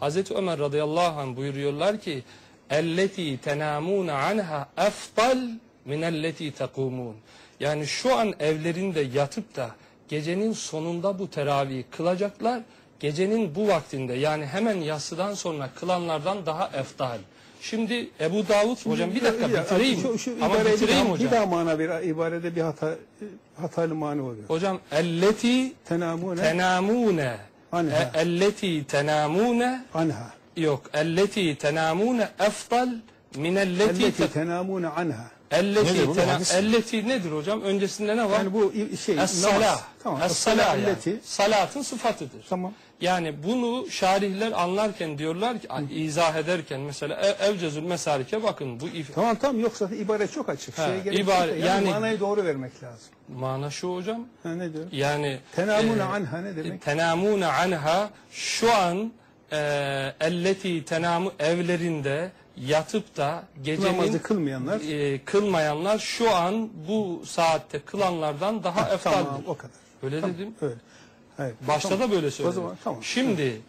Hazreti Ömer radıyallahu anh buyuruyorlar ki elleti tenamune anha efdal minelleti tekumun. Yani şu an evlerinde yatıp da gecenin sonunda bu teravihi kılacaklar. Gecenin bu vaktinde yani hemen yatsıdan sonra kılanlardan daha efdal. Şimdi Ebu Davud hocam bir dakika Ya, bitireyim. Şu, şu Ama bir bitireyim daha, hocam. bir daha mana bir ibarede bir hata hatalı mani oluyor. Hocam elleti Tenamune tenamune Anha. E- elleti tenamune anha. yok elleti tenamune efdal minelleti Elleti te- tenamune anha. elleti Nedir tena- elleti nedir hocam öncesinde ne var Yani bu şey Es-salah. Tamam. Es-salah yani. elleti. Salatın sıfatıdır. Tamam. Yani bunu şarihler anlarken diyorlar ki izah ederken mesela ev, Evcezül Mesarik'e bakın bu if- Tamam tamam yoksa ibare çok açık. Ha, Şeye ibare- yani, yani- manayı doğru vermek lazım. mana şu hocam Ha, ne diyor? yani Tenamune e, anha ne demek? tenamune anha şu an e, elleti tenamu evlerinde yatıp da gecenin Namazı kılmayanlar. e, kılmayanlar şu an bu saatte kılanlardan daha eftaldir. Tamam o kadar. Öyle Tamam, dedim. Öyle. Evet. Başta tamam. da böyle söyledim. zaman tamam. Şimdi